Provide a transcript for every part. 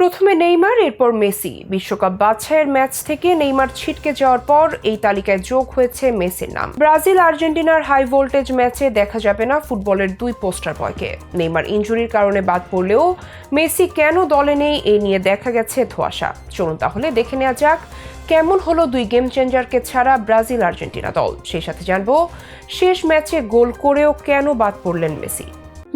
প্রথমে নেইমার, এরপর মেসি। বিশ্বকাপ বাছাইয়ের ম্যাচ থেকে নেইমার ছিটকে যাওয়ার পর এই তালিকায় যোগ হয়েছে মেসির নাম। ব্রাজিল আর্জেন্টিনার হাই ভোল্টেজ ম্যাচে দেখা যাবে না ফুটবলের দুই পোস্টার বয়কে। নেইমার ইনজুরির কারণে বাদ পড়লেও মেসি কেন দলে নেই এ নিয়ে দেখা গেছে ধোয়াশা। চলুন তাহলে দেখে নেওয়া যাক কেমন হলো দুই গেম চেঞ্জারকে ছাড়া ব্রাজিল আর্জেন্টিনা দল। সেই সাথে জানব শেষ ম্যাচে গোল করেও কেন বাদ পড়লেন মেসি।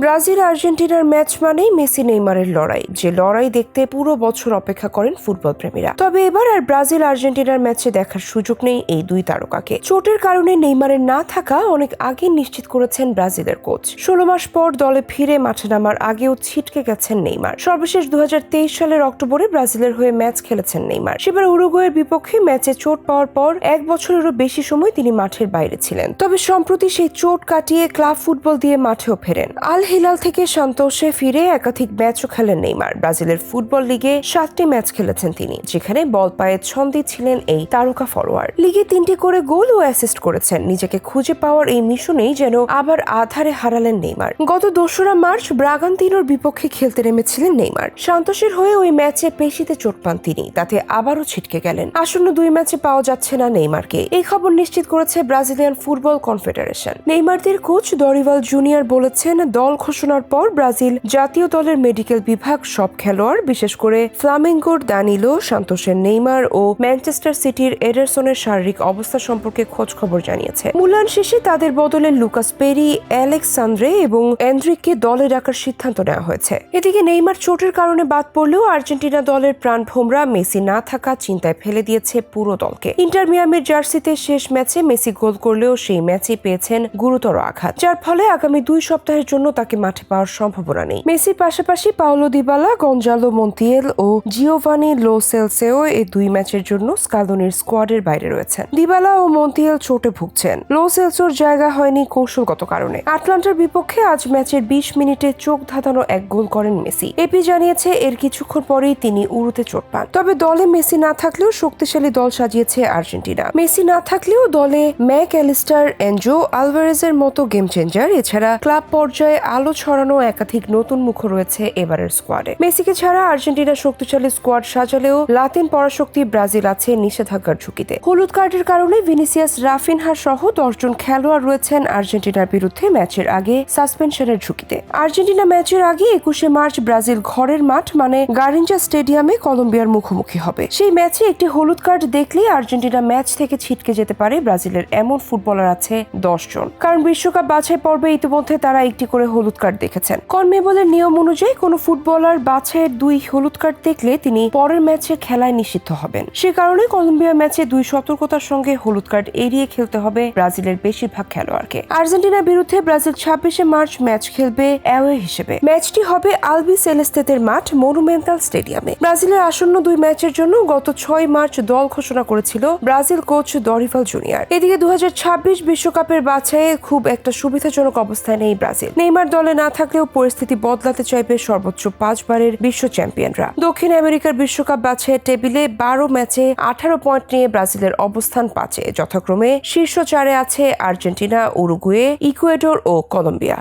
ব্রাজিল আর্জেন্টিনার ম্যাচ মানেই মেসি নেইমারের লড়াই, যে লড়াই দেখতে পুরো বছর অপেক্ষা করেন ফুটবল প্রেমীরা তবে এবার আর ব্রাজিল আর্জেন্টিনার ম্যাচে দেখার সুযোগ নেই এই দুই তারকাকে। চোটের কারণে নেইমারের না থাকা অনেক আগে নিশ্চিত করেছেন ব্রাজিলের কোচ। ষোলো মাস পর দলে ফিরে মাঠে নামার আগেও ছিটকে গেছেন নেইমার। সর্বশেষ দু হাজার তেইশ সালের অক্টোবরে ব্রাজিলের হয়ে ম্যাচ খেলেছেন নেইমার। সেবার উরুগুয়ের বিপক্ষে ম্যাচে চোট পাওয়ার পর এক বছরেরও বেশি সময় তিনি মাঠের বাইরে ছিলেন। তবে সম্প্রতি সেই চোট কাটিয়ে ক্লাব ফুটবল দিয়ে মাঠেও ফেরেন। আল হিলাল থেকে সন্তোষে ফিরে একাধিক ম্যাচও খেলেন নেইমার। ব্রাজিলের ফুটবল লিগে সাতটি ম্যাচ খেলেছেন তিনি, যেখানে বল পায়ে ছন্দে ছিলেন এই তারকা ফরোয়ার্ড। লিগে তিনটি করে গোল ও অ্যাসিস্ট করেছেন। নিজেকে খুঁজে পাওয়ার এই মিশনেই যেন আবার আধারে হারালেন নেইমার। গত দোসরা মার্চ ব্রাগান্তিনোর বিপক্ষে খেলতে নেমেছিলেন নেইমার। সান্তোষের হয়ে ওই ম্যাচে পেশিতে চোট পান তিনি, তাতে আবারও ছিটকে গেলেন। আসন্ন দুই ম্যাচে পাওয়া যাচ্ছে না নেইমারকে। এই খবর নিশ্চিত করেছে ব্রাজিলিয়ান ফুটবল কনফেডারেশন। নেইমারদের কোচ দরিভাল জুনিয়র বলেছেন, দল ঘোষণার পর ব্রাজিল জাতীয় দলের মেডিকেল বিভাগ সব খেলোয়াড়, বিশেষ করে ফ্লামেঙ্গোর দানিলো সান্তোষের নেইমার ও ম্যানচেস্টার সিটির এডারসনের শারীরিক অবস্থা সম্পর্কে খোঁজ খবর জানিয়েছে। মূল্যায়ন শেষে তাদের বদলে লুকাস পেরি অ্যালেক্সান্দ্রে এবং অ্যান্ড্রিককে দলে রাখার সিদ্ধান্ত নেওয়া হয়েছে। এদিকে নেইমার চোটের কারণে বাদ পড়লেও আর্জেন্টিনা দলের প্রাণ ভোমরা মেসি না থাকা চিন্তায় ফেলে দিয়েছে পুরো দলকে। ইন্টার মিয়ামির জার্সিতে শেষ ম্যাচে মেসি গোল করলেও সেই ম্যাচে পেয়েছেন গুরুতর আঘাত, যার ফলে আগামী দুই সপ্তাহের জন্য তাকে মাঠে পাওয়ার সম্ভাবনা নেই। মেসির পাশাপাশি পাওলো দিবালা, গঞ্জালো মন্তিয়েল ও জিওভানি লো সেলসেও এই দুই ম্যাচের জন্য স্কালোনির স্কোয়াডের বাইরে রয়েছেন। দিবালা ও মন্তিয়েল চোটে ভুগছেন। লো সেলসোর জায়গা হয়নি কৌশলগত কারণে। আটলান্টার বিপক্ষে আজ ম্যাচের বিশ মিনিটে চোখ ধাঁধানো এক গোল করেন মেসি। এপি জানিয়েছে, এর কিছুক্ষণ পরেই তিনি উরুতে চোট পান। তবে দলে মেসি না থাকলেও শক্তিশালী দল সাজিয়েছে আর্জেন্টিনা। মেসি না থাকলেও দলে ম্যাক অ্যালিস্টার এনজো আলভারেজের মতো গেম চেঞ্জার এছাড়া ক্লাব পর্যায়ে আলো ছড়ানো একাধিক নতুন মুখ রয়েছে এবারের স্কোয়াডে মেসিকে ছাড়া আর্জেন্টিনা শক্তিশালী স্কোয়াড সাজালেও লাতিন পরাশক্তি ব্রাজিল আছে নিষেধাজ্ঞার ঝুঁকিতে। হলুদ কার্ডের কারণে ভিনিসিয়াস রাফিনহা সহ দশজন খেলোয়াড় রয়েছেন আর্জেন্টিনার বিরুদ্ধে ম্যাচের আগে সাসপেনশনের ঝুঁকিতে। আর্জেন্টিনা ম্যাচের আগে একুশে মার্চ ব্রাজিল ঘরের মাঠ মানে গারিঞ্জা স্টেডিয়ামে কলম্বিয়ার মুখোমুখি হবে। সেই ম্যাচে একটি হলুদ কার্ড দেখলেই আর্জেন্টিনা ম্যাচ থেকে ছিটকে যেতে পারে ব্রাজিলের এমন ফুটবলার আছে দশজন কারণ বিশ্বকাপ বাছাই পর্বে ইতিমধ্যে তারা একটি করে হলুদ কার্ড দেখেছেন। কনমেবলের নিয়ম অনুযায়ী কোনো ফুটবলার বাছাইয়ের দুই হলুদ কার্ড দেখলে তিনি পরের ম্যাচে খেলায় নিষিদ্ধ হবেন। সে কারণে কলম্বিয়া ম্যাচে দুই সতর্কতার সঙ্গে হলুদ কার্ড এড়িয়ে খেলতে হবে ব্রাজিলের বেশিরভাগ খেলোয়াড়কে। আর্জেন্টিনার বিরুদ্ধে ব্রাজিল ছাব্বিশে মার্চ ম্যাচ খেলবে অ্যাওয়ে হিসেবে। ম্যাচটি হবে আলবি সেলেস্তেতের মাঠ মনুমেন্টাল স্টেডিয়ামে। ব্রাজিলের আসন্ন দুই ম্যাচের জন্য গত ছয় মার্চ দল ঘোষণা করেছিল ব্রাজিল কোচ দরিভাল জুনিয়র। এদিকে দু বিশ্বকাপের বাছাইয়ে খুব একটা সুবিধাজনক অবস্থায় নেই ব্রাজিল। নেইমার দলে না থাকলেও পরিস্থিতি বদলাতে চাইবে সর্বোচ্চ পাঁচবারের বিশ্ব চ্যাম্পিয়নরা। দক্ষিণ আমেরিকার বিশ্বকাপ বাছাইয়ের টেবিলে বারো ম্যাচে আঠারো পয়েন্ট নিয়ে ব্রাজিলের অবস্থান পাঁচে যথাক্রমে শীর্ষ চারে আছে আর্জেন্টিনা, উরুগুয়ে, ইকুয়েডর ও কলম্বিয়া।